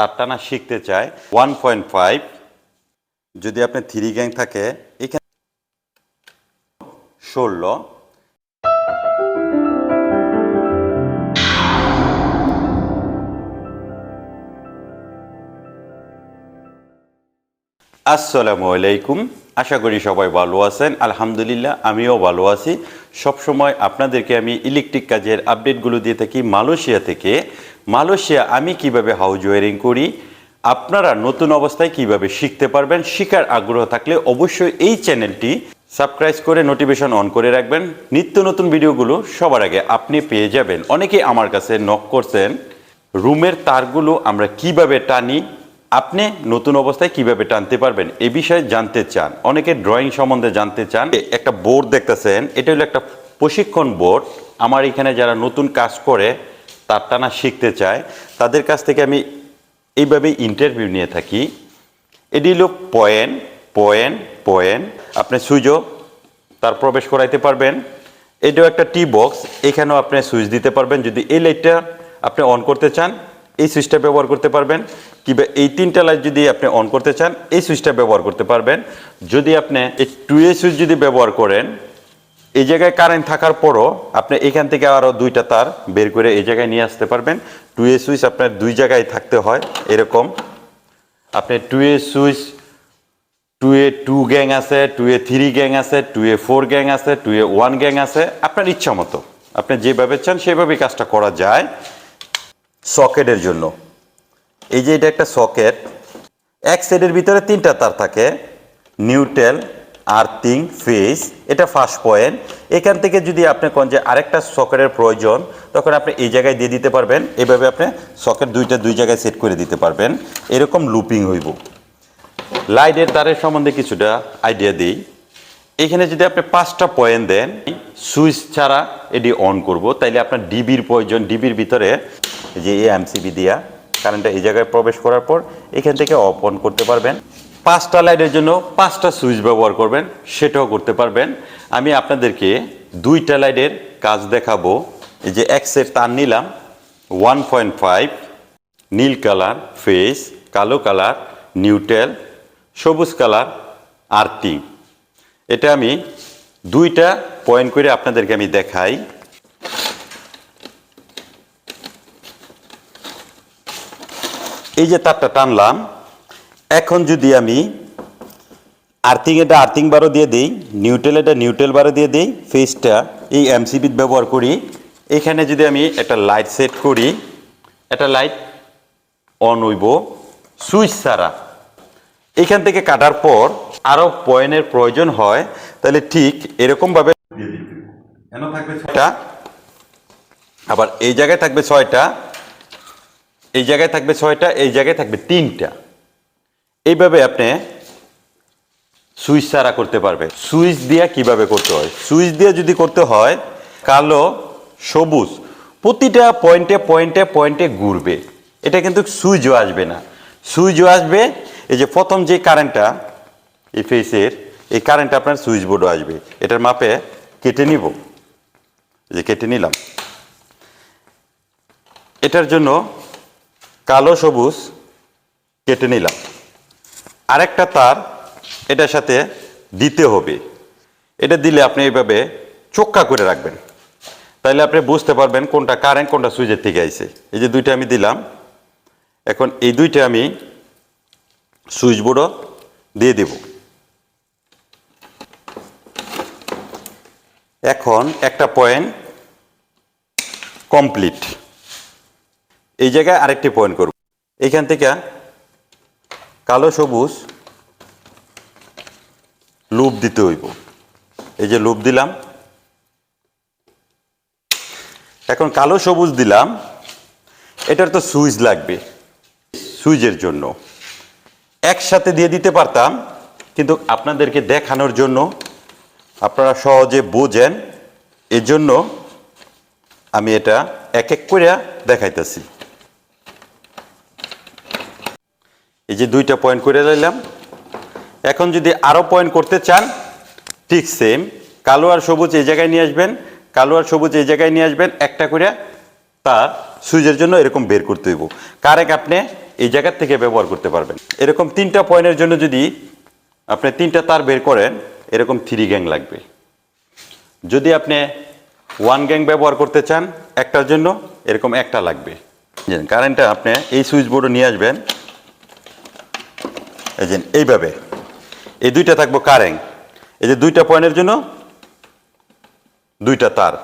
তার টানা শিখতে চায়। ওয়ান পয়েন্ট ফাইভ যদি আপনার থ্রি গ্যাং থাকে, এখানে ষোলো। আসসালামু আলাইকুম, আশা করি সবাই ভালো আছেন। আলহামদুলিল্লাহ, আমিও ভালো আছি। সবসময় আপনাদেরকে আমি ইলেকট্রিক কাজের আপডেটগুলো দিয়ে থাকি মালয়েশিয়া থেকে। মালয়েশিয়া, আমি কীভাবে হাউজ ওয়ারিং করি, আপনারা নতুন অবস্থায় কীভাবে শিখতে পারবেন, শিখার আগ্রহ থাকলে অবশ্যই এই চ্যানেলটি সাবস্ক্রাইব করে নোটিফিকেশন অন করে রাখবেন। নিত্য নতুন ভিডিওগুলো সবার আগে আপনি পেয়ে যাবেন। অনেকে আমার কাছে নক করছেন, রুমের তারগুলো আমরা কীভাবে টানি? আপনি নতুন অবস্থায় কীভাবে টানতে পারবেন? এ বিষয়ে জানতে চান। অনেকে ড্রয়িং সম্বন্ধে জানতে চান। একটা বোর্ড দেখতেছেন, এটা হলো একটা প্রশিক্ষণ বোর্ড। আমার এখানে যারা নতুন কাজ করে তার টানা শিখতে চায়, তাদের কাছ থেকে আমি এইভাবে ইন্টারভিউ নিয়ে থাকি। এটি হলো পয়েন্ট পয়েন্ট পয়েন্ট আপনি সুইচও তার প্রবেশ করাইতে পারবেন। এটাও একটা টি বক্স, এখানেও আপনি সুইচ দিতে পারবেন। যদি এই লাইটটা আপনি অন করতে চান, এই সুইচটা ব্যবহার করতে পারবেন। কিংবা এই তিনটা লাইট যদি আপনি অন করতে চান, এই সুইচটা ব্যবহার করতে পারবেন। যদি আপনি এই টু এ সুইচ যদি ব্যবহার করেন এই জায়গায় কারেন্ট থাকার পরও আপনি এখান থেকে আরও দুইটা তার বের করে এই জায়গায় নিয়ে আসতে পারবেন। টু এ সুইচ আপনার দুই জায়গায় থাকতে হয় এরকম। আপনি two A switch two A two gang আছে টু এ থ্রি গ্যাং আছে টু এ ফোর গ্যাং আছে টু এ ওয়ান গ্যাং আছে, আপনার ইচ্ছা মতো। আপনি যেভাবে চান সেভাবেই কাজটা করা যায় সকেটের জন্য। এই যে এটা একটা সকেট, এক সাইডের ভিতরে তিনটা তার থাকে নিউটেল আর্থিং ফেস, এটা ফার্স্ট পয়েন্ট এখান থেকে যদি আপনি কোন যে আরেকটা সকেটের প্রয়োজন, তখন আপনি এই জায়গায় দিয়ে দিতে পারবেন। এভাবে আপনি সকেট দুইটা দুই জায়গায় সেট করে দিতে পারবেন। এরকম লুপিং হইব। লাইটের তারের সম্বন্ধে কিছুটা আইডিয়া দিই। এখানে যদি আপনি পাঁচটা পয়েন্ট দেন সুইচ ছাড়া এটি অন করব। তাইলে আপনার ডিবির প্রয়োজন। ডিবির ভিতরে যে এই এমসিবি দিয়া কারেন্টটা এই জায়গায় প্রবেশ করার পর এখান থেকে অফ অন করতে পারবেন। পাঁচটা লাইটের জন্য পাঁচটা সুইচ ব্যবহার করবেন, সেটাও করতে পারবেন। আমি আপনাদেরকে দুইটা লাইটের কাজ দেখাবো। এই যে এক্সের তার নিলাম ওয়ান পয়েন্ট ফাইভ নীল কালার ফেস কালো কালার নিউটেল সবুজ কালার আর্টিং এটা আমি দুইটা পয়েন্ট করে আপনাদেরকে আমি দেখাই। এই যে তারটা টানলাম এখন যদি আমি আর্থিং এটা আর্থিং বারও দিয়ে দিই নিউটেল এটা নিউটেল বারও দিয়ে দিই, ফেসটা এই এমসিবি ব্যবহার করি। এখানে যদি আমি একটা লাইট সেট করি, একটা লাইট অন হইব, সুইচ ছাড়া। এখান থেকে কাটার পর আরও পয়েন্টের প্রয়োজন হয়, তাহলে ঠিক এরকমভাবে ছয়টা? আবার এই জায়গায় থাকবে ছয়টা, এই জায়গায় থাকবে ছয়টা, এই জায়গায় থাকবে তিনটা। এইভাবে আপনি সুইচ ছাড়া করতে পারবে। সুইচ দিয়ে কীভাবে করতে হয়? সুইচ দিয়ে যদি করতে হয়, কালো, সবুজ, প্রতিটা পয়েন্টে পয়েন্টে পয়েন্টে ঘুরবে। এটা কিন্তু সুইচও আসবে না। সুইচও আসবে, এই যে প্রথম যে কারেন্টটা, এই ফেসের, এই কারেন্টটা আপনার সুইচ বোর্ডও আসবে। এটার মাপে কেটে নিব। যে কেটে নিলাম। এটার জন্য কালো, সবুজ কেটে নিলাম। আরেকটা তার এটার সাথে দিতে হবে। এটা দিলে আপনি এইভাবে চোক্কা করে রাখবেন। তাইলে আপনি বুঝতে পারবেন কোনটা কারেন্ট কোনটা সুইচের থেকে আইছে। এই যে দুইটা আমি দিলাম। এখন এই দুইটা আমি সুইচ বোর্ডও দিয়ে দেব। এখন একটা পয়েন্ট কমপ্লিট এই জায়গায় আরেকটি পয়েন্ট করব। এইখান থেকে কালো সবুজ লুপ দিতে হইব। এই যে লুপ দিলাম। এখন কালো সবুজ দিলাম। এটার তো সুইচ লাগবে, সুইচের জন্য। একসাথে দিয়ে দিতে পারতাম, কিন্তু আপনাদেরকে দেখানোর জন্য আপনারা সহজে বোঝেন। এজন্য আমি এটা এক এক করে দেখাইতেছি। এই যে দুইটা পয়েন্ট করে দিলাম এখন যদি আরও পয়েন্ট করতে চান, ঠিক সেম কালো আর সবুজ এই জায়গায় নিয়ে আসবেন, কালো আর সবুজ এই জায়গায় নিয়ে আসবেন, একটা করে তার সুইচের জন্য এরকম বের করতে হইব। কারেক্ট আপনি এই জায়গার থেকে ব্যবহার করতে পারবেন। এরকম তিনটা পয়েন্টের জন্য যদি আপনি তিনটা তার বের করেন, এরকম থ্রি গ্যাং লাগবে। যদি আপনি ওয়ান গ্যাং ব্যবহার করতে চান, একটার জন্য এরকম একটা লাগবে। কারেন্টটা আপনি এই সুইচ বোর্ডে নিয়ে আসবেন এই যে, এইভাবে। এই দুইটা থাকব কারেং এই যে দুইটা পয়েন্টের জন্য দুইটা তার।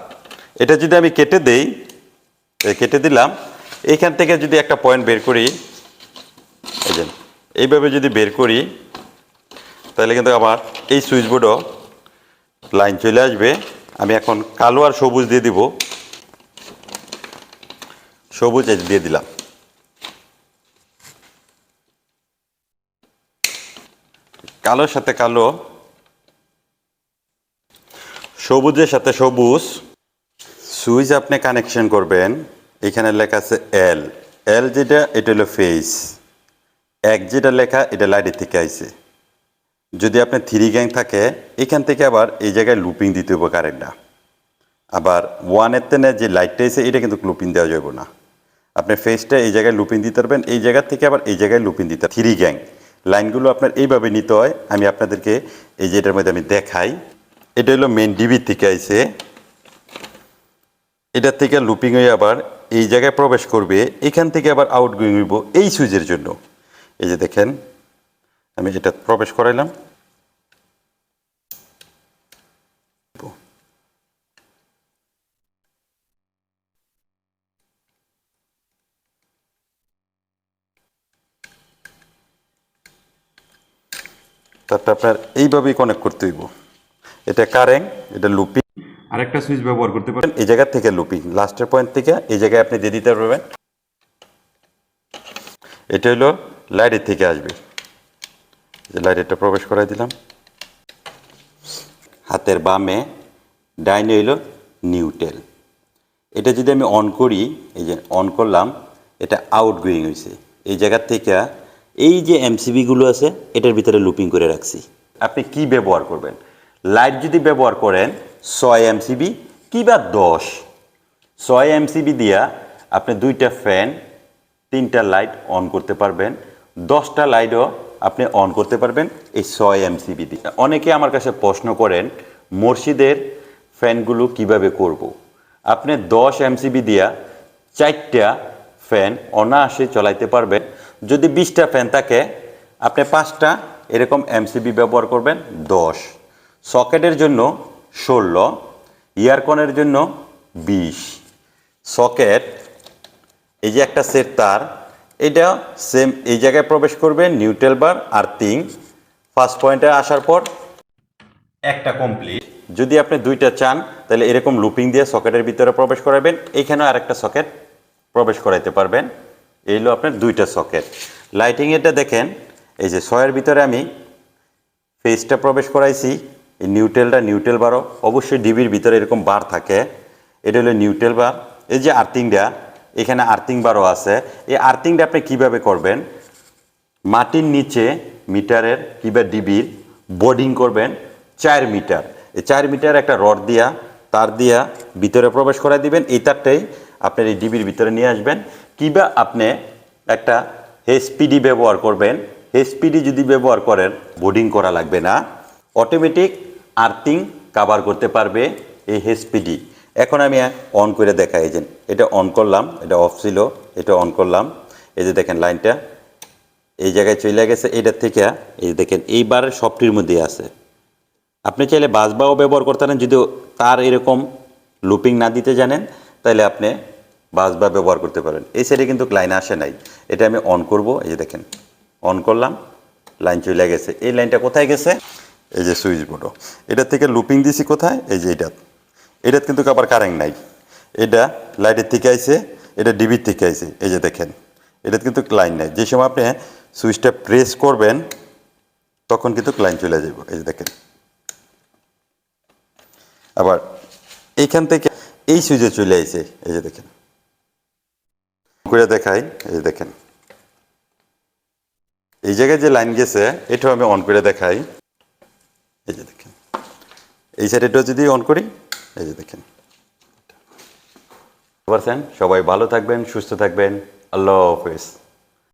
এটা যদি আমি কেটে দেই কেটে দিলাম, এইখান থেকে যদি একটা পয়েন্ট বের করি, এই যে, এইভাবে যদি বের করি, তাহলে কিন্তু আমার এই সুইচ বোর্ডও লাইন চলে আসবে। আমি এখন কালো আর সবুজ দিয়ে দিব। সবুজ দিয়ে দিলাম। কালোর সাথে কালো, সবুজের সাথে সবুজ, সুইচ আপনি কানেকশন করবেন, এখানে লেখা আছে এল এল যেটা, এটা হলো ফেস এক যেটা লেখা, এটা লাইটের থেকে আইছে। যদি আপনি থ্রি গ্যাং থাকে, এখান থেকে আবার এই জায়গায় লুপিং দিতে হবে কারেন্টটা আবার ওয়ানের তেনে যে লাইটটা এসে এটা কিন্তু লুপিং দেওয়া যাবে না। আপনি ফেসটা এই জায়গায় লুপিং দিতে পারবেন, এই জায়গা থেকে আবার এই জায়গায় লুপিং দিতে থ্রি গ্যাং লাইনগুলো আপনার এইভাবে নিতে হয়। আমি আপনাদেরকে এই যে এটার মধ্যে আমি দেখাই। এটা হলো মেন ডিবির থেকে আইসে এটার থেকে লুপিং হয়ে আবার এই জায়গায় প্রবেশ করবে। এখান থেকে আবার আউটগোয়িং হইব এই সুইচের জন্য। এই যে দেখেন, আমি এটা প্রবেশ করাইলাম। তারপর আপনার এইভাবেই কানেক্ট করতে হইব। এটা কারেং এটা লুপিং আরেকটা সুইচ ব্যবহার করতে পারেন। এই জায়গা থেকে লুপিং লাস্টের পয়েন্ট থেকে এই জায়গায় আপনি দিয়ে দিতে পারবেন। এটা হলো লাইটের থেকে আসবে। যে লাইটেরটা প্রবেশ করাই দিলাম। হাতের বামে ডাইনে হইল নিউটেল এটা যদি আমি অন করি এই যে অন করলাম এটা আউট গোয়িং হয়েছে এই জায়গার থেকে এই যে এমসিবিগুলো আছে, এটার ভিতরে লুপিং করে রাখছি। আপনি কি ব্যবহার করবেন? লাইট যদি ব্যবহার করেন, ছয় এমসিবি কি বা দশ? ছয় এমসিবি দিয়া আপনি দুইটা ফ্যান তিনটা লাইট অন করতে পারবেন। দশটা লাইটও আপনি অন করতে পারবেন এই ছয় এমসিবি দিয়ে অনেকে আমার কাছে প্রশ্ন করেন, মসজিদের ফ্যানগুলো কীভাবে করব। আপনি দশ এমসিবি দিয়া চারটা ফ্যান অনায়াসে চলাইতে পারবেন। যদি বিশটা ফ্যান থাকে, আপনি পাঁচটা এরকম এমসিবি ব্যবহার করবেন, দশ। সকেটের জন্য ষোলো, ইয়ারকনের জন্য বিশ। সকেট, এই যে একটা সেট তার, এটা সেম এই জায়গায় প্রবেশ করবে নিউট্রাল বার আর্থিং ফার্স্ট পয়েন্টে আসার পর একটা কমপ্লিট যদি আপনি দুইটা চান, তাহলে এরকম লুপিং দিয়ে সকেটের ভিতরে প্রবেশ করাবেন এইখানেও আরেকটা সকেট প্রবেশ করাইতে পারবেন। এই হলো আপনার দুইটা সকেট। লাইটিং এটা দেখেন, এই যে ছয়ের ভিতরে আমি ফেসটা প্রবেশ করাইছি, এই নিউটেলটা নিউটেল বারও অবশ্যই ডিবির ভিতরে এরকম বার থাকে। এটা হলো নিউটেল বার এই যে আর্থিংটা এখানে আর্থিং বারও আছে। এই আর্থিংটা আপনি কীভাবে করবেন? মাটির নিচে মিটারের কিংবা ডিবির বোর্ডিং করবেন চার মিটার। এই চার মিটার একটা রড দিয়া, তার দিয়া ভিতরে প্রবেশ করাই দিবেন। এই তারটাই আপনার এই ডিবির ভিতরে নিয়ে আসবেন। কিংবা আপনি একটা হেসপিডি ব্যবহার করবেন। হেসপিডি যদি ব্যবহার করেন বোর্ডিং করা লাগবে না। অটোমেটিক আর্থিং কাভার করতে পারবে এই হেসপিডি এখন আমি অন করে দেখাই, এই যে এটা অন করলাম, এটা অফ ছিল, এটা অন করলাম। এই যে দেখেন লাইনটা, এই জায়গায় চলে গেছে এটার থেকে, এই দেখেন, এইবার সবটির মধ্যে আছে। আপনি চাইলে বাসবাও ব্যবহার করতে পারেন যদি তার এরকম লুপিং না দিতে জানেন তাহলে আপনি বাসবা ব্যবহার করতে পারেন। এই সাইডে কিন্তু লাইন আসে নাই। এটা আমি অন করব। এই যে দেখেন অন করলাম লাইন চলে গেছে। এই লাইনটা কোথায় গেছে? এই যে সুইচ বোর্ডও এটার থেকে লুপিং দিছি কোথায়? এই যে এটা এটার কিন্তু আবার কারেন্ট নাই। এটা লাইটের থেকে আইছে, এটা ডিবির থেকে আইছে। এই যে দেখেন এটা কিন্তু লাইন নাই। যে সময় আপনি সুইচটা প্রেস করবেন, তখন কিন্তু লাইন চলে যাব এই যে দেখেন। আবার এইখান থেকে এই সুইচে চলে আইছে। এই যে দেখেন। করে দেখাই, এই দেখেন। এই জায়গায় যে লাইন গেছে, এটাও আমি অন করে দেখাই। এই যে দেখেন। এই সাইডেটাও যদি অন করি, এই যে দেখেন। পারছেন সবাই ভালো থাকবেন সুস্থ থাকবেন আল্লাহ হাফেজ।